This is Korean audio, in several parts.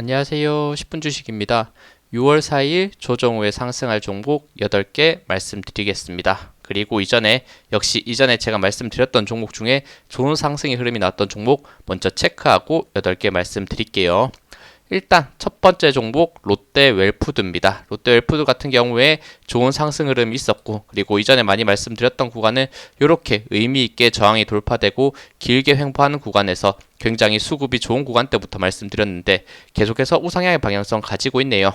안녕하세요. 10분 주식입니다. 6월 4일 조정 후에 상승할 종목 8개 말씀드리겠습니다. 그리고 이전에 역시 이전에 제가 말씀드렸던 종목 중에 좋은 상승의 흐름이 나왔던 종목 먼저 체크하고 8개 말씀드릴게요. 일단 첫 번째 종목 롯데 웰푸드입니다. 롯데 웰푸드 같은 경우에 좋은 상승 흐름이 있었고 그리고 이전에 많이 말씀드렸던 구간은 이렇게 의미 있게 저항이 돌파되고 길게 횡보하는 구간에서 굉장히 수급이 좋은 구간 때부터 말씀드렸는데 계속해서 우상향의 방향성 가지고 있네요.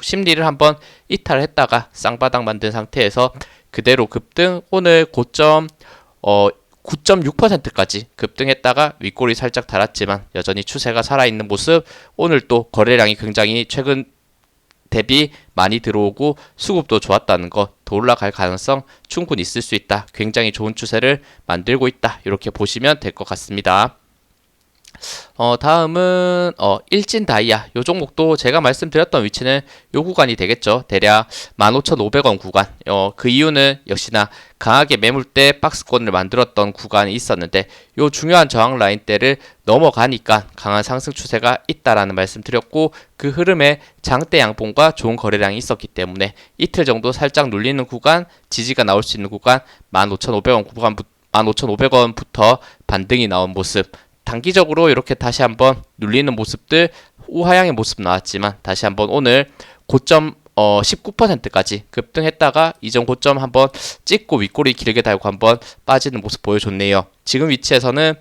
심리를 한번 이탈했다가 쌍바닥 만든 상태에서 그대로 급등 오늘 고점 어 9.6%까지 급등했다가 윗골이 살짝 달았지만 여전히 추세가 살아있는 모습 오늘 또 거래량이 굉장히 최근 대비 많이 들어오고 수급도 좋았다는 것 더 올라갈 가능성 충분히 있을 수 있다. 굉장히 좋은 추세를 만들고 있다. 이렇게 보시면 될 것 같습니다. 어, 다음은 어, 일진 다이아. 요 종목도 제가 말씀드렸던 위치는 요 구간이 되겠죠. 대략 15,500원 구간. 어, 그 이유는 역시나 강하게 매물대 박스권을 만들었던 구간이 있었는데 요 중요한 저항 라인대를 넘어가니까 강한 상승 추세가 있다라는 말씀 드렸고 그 흐름에 장대 양봉과 좋은 거래량이 있었기 때문에 이틀 정도 살짝 눌리는 구간, 지지가 나올 수 있는 구간 15,500원 구간 15,500원부터 반등이 나온 모습 단기적으로 이렇게 다시 한번 눌리는 모습들 우하향의 모습 나왔지만 다시 한번 오늘 고점 어 19%까지 급등했다가 이전 고점 한번 찍고 윗꼬리 길게 달고 한번 빠지는 모습 보여줬네요. 지금 위치에서는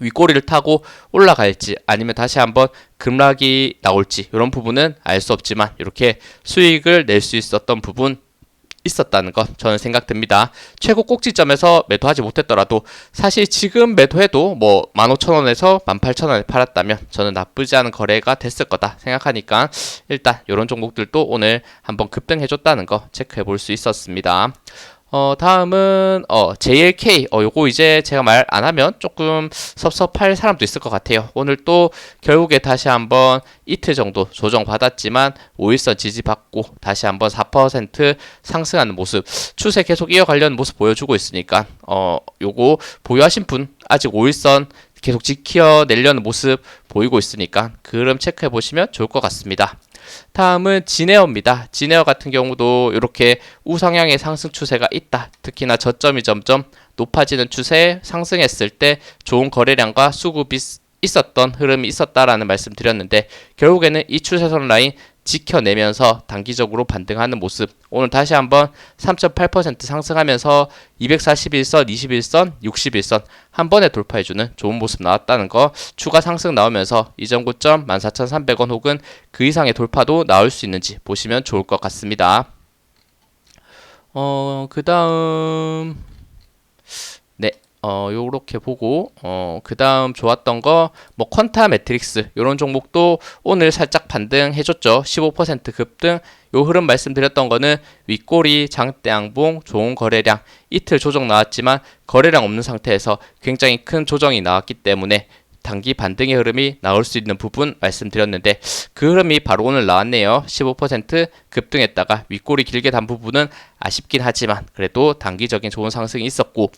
윗꼬리를 타고 올라갈지 아니면 다시 한번 급락이 나올지 이런 부분은 알 수 없지만 이렇게 수익을 낼 수 있었던 부분 있었다는 것 저는 생각됩니다. 최고 꼭지점에서 매도하지 못했더라도 사실 지금 매도해도 뭐 15,000원에서 18,000원에 팔았다면 저는 나쁘지 않은 거래가 됐을 거다 생각하니까 일단 이런 종목들도 오늘 한번 급등해줬다는 거 체크해 볼 수 있었습니다. 어, 다음은, 어, JLK. 어, 요거 이제 제가 말 안 하면 조금 섭섭할 사람도 있을 것 같아요. 오늘 또 결국에 다시 한번 이틀 정도 조정 받았지만 5일선 지지받고 다시 한번 4% 상승하는 모습. 추세 계속 이어가려는 모습 보여주고 있으니까, 어, 요거 보유하신 분 아직 5일선 계속 지켜내려는 모습 보이고 있으니까 그 흐름 체크해 보시면 좋을 것 같습니다. 다음은 진에어입니다. 진에어 같은 경우도 이렇게 우상향의 상승 추세가 있다. 특히나 저점이 점점 높아지는 추세에 상승했을 때 좋은 거래량과 수급이 있었던 흐름이 있었다라는 말씀 드렸는데 결국에는 이 추세선 라인 지켜내면서 단기적으로 반등하는 모습. 오늘 다시 한번 3.8% 상승하면서 241선, 21선, 61선 한 번에 돌파해주는 좋은 모습 나왔다는 거. 추가 상승 나오면서 이전 고점 14,300원 혹은 그 이상의 돌파도 나올 수 있는지 보시면 좋을 것 같습니다. 어, 그 다음, 네. 어, 요렇게 보고, 어, 그 다음 좋았던 거, 뭐, 퀀타 매트릭스, 요런 종목도 오늘 살짝 반등해줬죠. 15% 급등. 요 흐름 말씀드렸던 거는 윗꼬리, 장대 양봉, 좋은 거래량, 이틀 조정 나왔지만 거래량 없는 상태에서 굉장히 큰 조정이 나왔기 때문에 단기 반등의 흐름이 나올 수 있는 부분 말씀드렸는데 그 흐름이 바로 오늘 나왔네요. 15% 급등했다가 윗골이 길게 단 부분은 아쉽긴 하지만 그래도 단기적인 좋은 상승이 있었고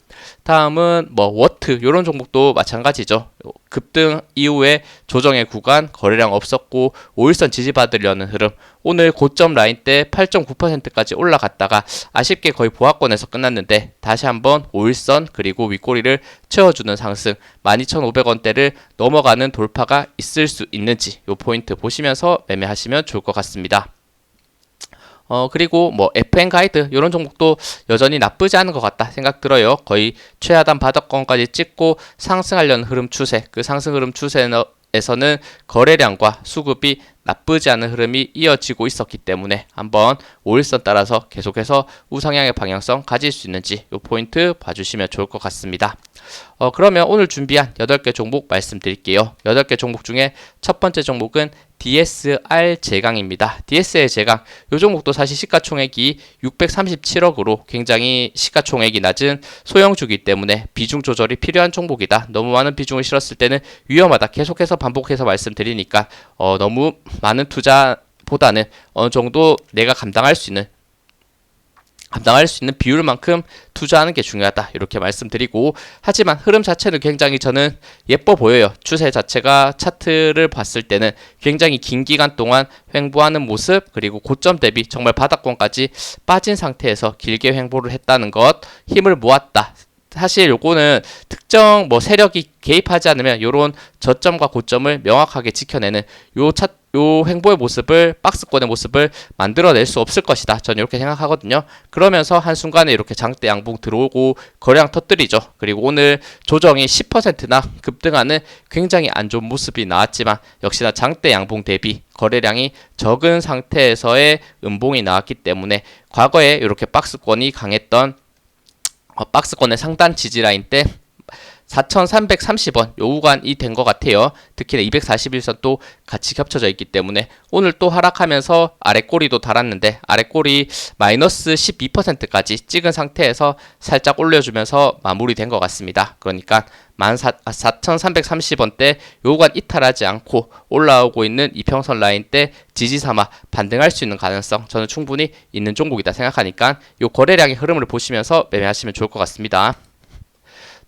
다음은 뭐 워트 이런 종목도 마찬가지죠. 급등 이후에 조정의 구간 거래량 없었고 5일선 지지받으려는 흐름 오늘 고점 라인 때 8.9%까지 올라갔다가 아쉽게 거의 보합권에서 끝났는데 다시 한번 5일선 그리고 윗꼬리를 채워주는 상승 12,500원대를 넘어가는 돌파가 있을 수 있는지 이 포인트 보시면서 매매하시면 좋을 것 같습니다. 어 그리고 뭐 FN 가이드 이런 종목도 여전히 나쁘지 않은 것 같다 생각 들어요. 거의 최하단 바닥권까지 찍고 상승하려는 흐름 추세, 그 상승 흐름 추세에서는 거래량과 수급이 나쁘지 않은 흐름이 이어지고 있었기 때문에 한번 5일선 따라서 계속해서 우상향의 방향성 가질 수 있는지 이 포인트 봐주시면 좋을 것 같습니다. 어, 그러면 오늘 준비한 8개 종목 말씀드릴게요. 8개 종목 중에 첫 번째 종목은 DSR 제강입니다. DSR 제강. 이 종목도 사실 시가총액이 637억으로 굉장히 시가총액이 낮은 소형주기 때문에 비중 조절이 필요한 종목이다. 너무 많은 비중을 실었을 때는 위험하다. 계속해서 반복해서 말씀드리니까 어, 너무 많은 투자 보다는 어느 정도 내가 감당할 수 있는 감당할 수 있는 비율만큼 투자하는 게 중요하다. 이렇게 말씀드리고 하지만 흐름 자체는 굉장히 저는 예뻐 보여요. 추세 자체가 차트를 봤을 때는 굉장히 긴 기간 동안 횡보하는 모습 그리고 고점 대비 정말 바닥권까지 빠진 상태에서 길게 횡보를 했다는 것 힘을 모았다. 사실 요거는 특정 뭐 세력이 개입하지 않으면 요런 저점과 고점을 명확하게 지켜내는 요 차, 요 행보의 모습을 박스권의 모습을 만들어낼 수 없을 것이다. 저는 이렇게 생각하거든요. 그러면서 한순간에 이렇게 장대 양봉 들어오고 거래량 터뜨리죠. 그리고 오늘 조정이 10%나 급등하는 굉장히 안 좋은 모습이 나왔지만 역시나 장대 양봉 대비 거래량이 적은 상태에서의 음봉이 나왔기 때문에 과거에 이렇게 박스권이 강했던 어, 박스권의 상단 지지라인 때 4,330원 요 구간이 된 것 같아요. 특히나 241선 또 같이 겹쳐져 있기 때문에 오늘 또 하락하면서 아래 꼬리도 달았는데 아래 꼬리 마이너스 12%까지 찍은 상태에서 살짝 올려주면서 마무리된 것 같습니다. 그러니까 14,330원대 요 구간 이탈하지 않고 올라오고 있는 이평선 라인 때 지지 삼아 반등할 수 있는 가능성 저는 충분히 있는 종목이다 생각하니까 요 거래량의 흐름을 보시면서 매매하시면 좋을 것 같습니다.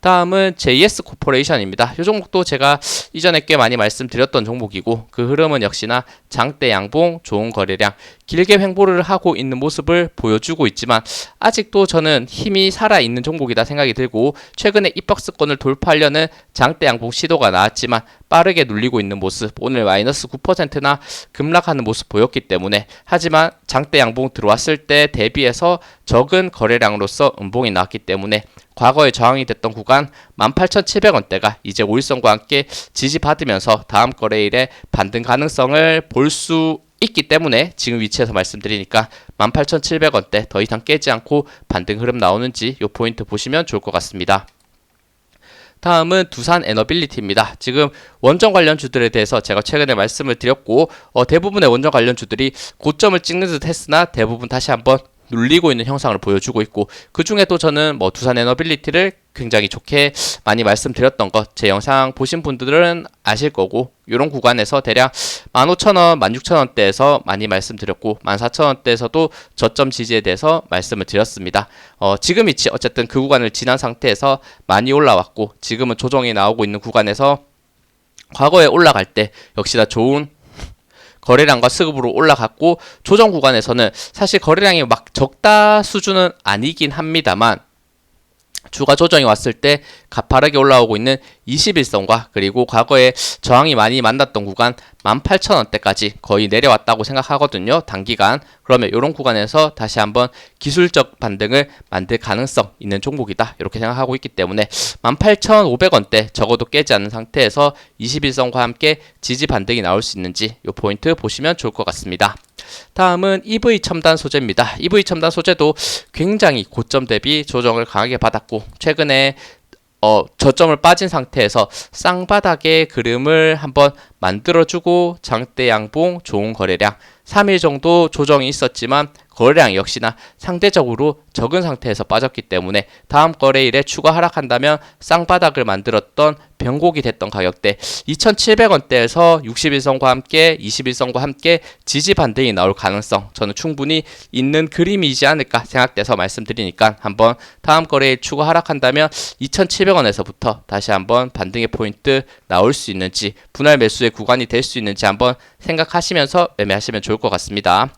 다음은 JS 코퍼레이션입니다. 이 종목도 제가 이전에 꽤 많이 말씀드렸던 종목이고 그 흐름은 역시나 장대 양봉 좋은 거래량 길게 횡보를 하고 있는 모습을 보여주고 있지만 아직도 저는 힘이 살아 있는 종목이다 생각이 들고 최근에 입박스권을 돌파하려는 장대 양봉 시도가 나왔지만 빠르게 눌리고 있는 모습 오늘 마이너스 9%나 급락하는 모습 보였기 때문에 하지만 장대 양봉 들어왔을 때 대비해서 적은 거래량으로서 음봉이 나왔기 때문에 과거에 저항이 됐던 구간 18,700원대가 이제 5일선과 함께 지지받으면서 다음 거래일에 반등 가능성을 볼 수 있기 때문에 지금 위치에서 말씀드리니까 18,700원대 더 이상 깨지 않고 반등 흐름 나오는지 이 포인트 보시면 좋을 것 같습니다. 다음은 두산 에너빌리티입니다. 지금 원전 관련 주들에 대해서 제가 최근에 말씀을 드렸고 어, 대부분의 원전 관련 주들이 고점을 찍는 듯 했으나 대부분 다시 한번 눌리고 있는 형상을 보여주고 있고 그 중에도 저는 뭐 두산 에너빌리티를 굉장히 좋게 많이 말씀드렸던 것 제 영상 보신 분들은 아실 거고 이런 구간에서 대략 15,000원, 16,000원대에서 많이 말씀드렸고 14,000원대에서도 저점 지지에 대해서 말씀을 드렸습니다. 어, 지금 위치 어쨌든 그 구간을 지난 상태에서 많이 올라왔고 지금은 조정이 나오고 있는 구간에서 과거에 올라갈 때 역시나 좋은 거래량과 수급으로 올라갔고 조정 구간에서는 사실 거래량이 막 적다 수준은 아니긴 합니다만 주가 조정이 왔을 때 가파르게 올라오고 있는 21선과 그리고 과거에 저항이 많이 만났던 구간 18,000원대까지 거의 내려왔다고 생각하거든요. 단기간. 그러면 이런 구간에서 다시 한번 기술적 반등을 만들 가능성 있는 종목이다. 이렇게 생각하고 있기 때문에 18,500원대 적어도 깨지 않는 상태에서 21선과 함께 지지 반등이 나올 수 있는지 이 포인트 보시면 좋을 것 같습니다. 다음은 EV 첨단 소재입니다. EV 첨단 소재도 굉장히 고점 대비 조정을 강하게 받았고 최근에 어, 저점을 빠진 상태에서 쌍바닥의 그림을 한번 만들어주고 장대 양봉 좋은 거래량 3일 정도 조정이 있었지만 거래량 역시나 상대적으로 적은 상태에서 빠졌기 때문에 다음 거래일에 추가 하락한다면 쌍바닥을 만들었던 변곡이 됐던 가격대 2,700원대에서 61선과 함께 21선과 함께 지지 반등이 나올 가능성 저는 충분히 있는 그림이지 않을까 생각돼서 말씀드리니까 한번 다음 거래일 추가 하락한다면 2,700원에서부터 다시 한번 반등의 포인트 나올 수 있는지 분할 매수의 구간이 될 수 있는지 한번 생각하시면서 매매하시면 좋을 것 같습니다.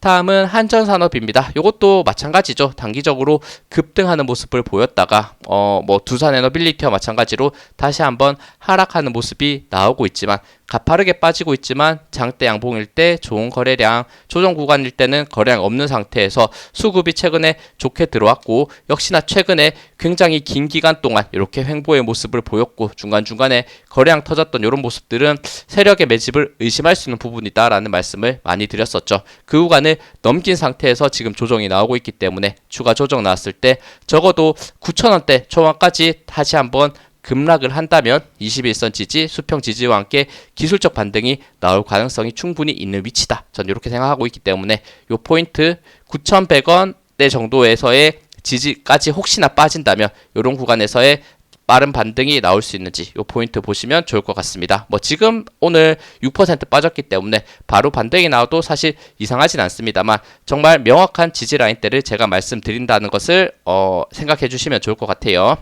다음은 한전산업입니다. 이것도 마찬가지죠. 단기적으로 급등하는 모습을 보였다가 어 뭐 두산에너빌리티와 마찬가지로 다시 한번 하락하는 모습이 나오고 있지만 가파르게 빠지고 있지만 장대 양봉일 때 좋은 거래량, 조정 구간일 때는 거래량 없는 상태에서 수급이 최근에 좋게 들어왔고 역시나 최근에 굉장히 긴 기간 동안 이렇게 횡보의 모습을 보였고 중간중간에 거래량 터졌던 이런 모습들은 세력의 매집을 의심할 수 있는 부분이다라는 말씀을 많이 드렸었죠. 그 구간을 넘긴 상태에서 지금 조정이 나오고 있기 때문에 추가 조정 나왔을 때 적어도 9천원대 초반까지 다시 한번 급락을 한다면 21선 지지, 수평 지지와 함께 기술적 반등이 나올 가능성이 충분히 있는 위치다. 전 이렇게 생각하고 있기 때문에 이 포인트 9,100원대 정도에서의 지지까지 혹시나 빠진다면 이런 구간에서의 빠른 반등이 나올 수 있는지 요 포인트 보시면 좋을 것 같습니다. 뭐 지금 오늘 6% 빠졌기 때문에 바로 반등이 나와도 사실 이상하진 않습니다만 정말 명확한 지지 라인대를 제가 말씀드린다는 것을 어, 생각해 주시면 좋을 것 같아요.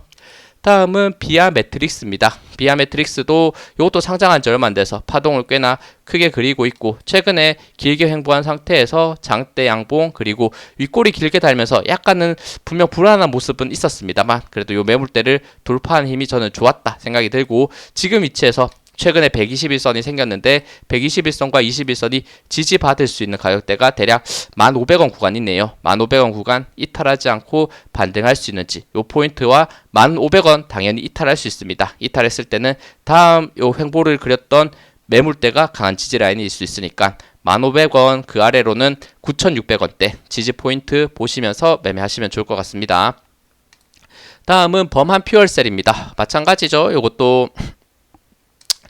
다음은 비아 매트릭스입니다. 비아 매트릭스도 이것도 상장한 지 얼마 안 돼서 파동을 꽤나 크게 그리고 있고 최근에 길게 횡보한 상태에서 장대 양봉 그리고 윗골이 길게 달면서 약간은 분명 불안한 모습은 있었습니다만 그래도 이 매물대를 돌파한 힘이 저는 좋았다 생각이 들고 지금 위치에서 최근에 121선이 생겼는데 121선과 21선이 지지받을 수 있는 가격대가 대략 1,500원 구간이네요. 1,500원 구간 이탈하지 않고 반등할 수 있는지 요 포인트와 1,500원 당연히 이탈할 수 있습니다. 이탈했을 때는 다음 요 횡보를 그렸던 매물대가 강한 지지 라인일 수 있으니까 1,500원 그 아래로는 9,600원대 지지 포인트 보시면서 매매하시면 좋을 것 같습니다. 다음은 범한 퓨얼셀입니다. 마찬가지죠. 요것도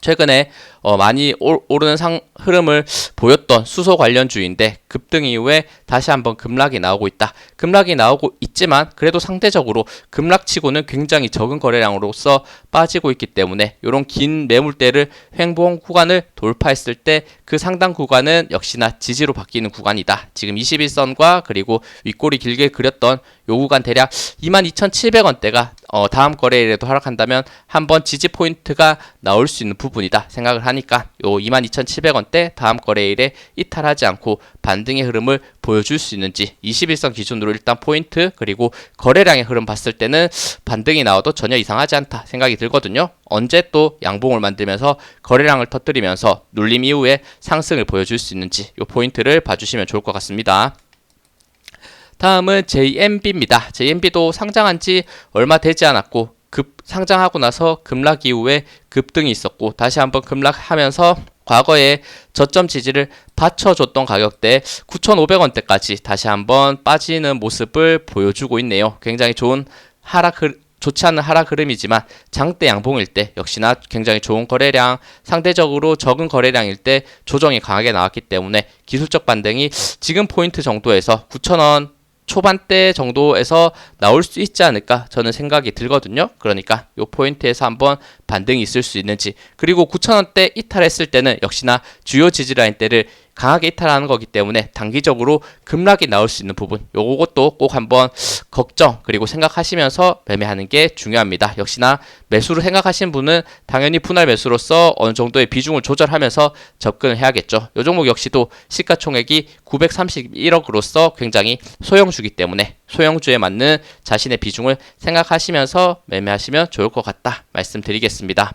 최근에 어, 많이 오, 오르는 상 흐름을 보였던 수소 관련주인데 급등 이후에 다시 한번 급락이 나오고 있다. 급락이 나오고 있지만 그래도 상대적으로 급락치고는 굉장히 적은 거래량으로서 빠지고 있기 때문에 이런 긴 매물대를 횡보한 구간을 돌파했을 때 그 상당 구간은 역시나 지지로 바뀌는 구간이다. 지금 21선과 그리고 윗골이 길게 그렸던 요 구간 대략 22,700원대가 어, 다음 거래일에도 하락한다면 한번 지지 포인트가 나올 수 있는 부분이다 생각을 하니까 요 22,700원대 다음 거래일에 이탈하지 않고 반등의 흐름을 보여줄 수 있는지 21선 기준으로 일단 포인트 그리고 거래량의 흐름 봤을 때는 반등이 나와도 전혀 이상하지 않다 생각이 들거든요. 언제 또 양봉을 만들면서 거래량을 터뜨리면서 눌림 이후에 상승을 보여줄 수 있는지 요 포인트를 봐주시면 좋을 것 같습니다. 다음은 JMB입니다. JMB도 상장한 지 얼마 되지 않았고 급 상장하고 나서 급락 이후에 급등이 있었고 다시 한번 급락하면서 과거에 저점 지지를 받쳐줬던 가격대 9,500원대까지 다시 한번 빠지는 모습을 보여주고 있네요. 굉장히 좋은 하락 흐, 좋지 않은 하락 흐름이지만 장대 양봉일 때 역시나 굉장히 좋은 거래량 상대적으로 적은 거래량일 때 조정이 강하게 나왔기 때문에 기술적 반등이 지금 포인트 정도에서 9,000원 초반대 정도에서 나올 수 있지 않을까 저는 생각이 들거든요. 그러니까 요 포인트에서 한번 반등이 있을 수 있는지 그리고 9,000원대 이탈했을 때는 역시나 주요 지지라인 대를 강하게 이탈하는 거기 때문에 단기적으로 급락이 나올 수 있는 부분 요것도 꼭 한번 걱정 그리고 생각하시면서 매매하는 게 중요합니다. 역시나 매수를 생각하신 분은 당연히 분할 매수로서 어느 정도의 비중을 조절하면서 접근을 해야겠죠. 요 종목 역시도 시가총액이 931억으로서 굉장히 소형주기 때문에 소형주에 맞는 자신의 비중을 생각하시면서 매매하시면 좋을 것 같다 말씀드리겠습니다.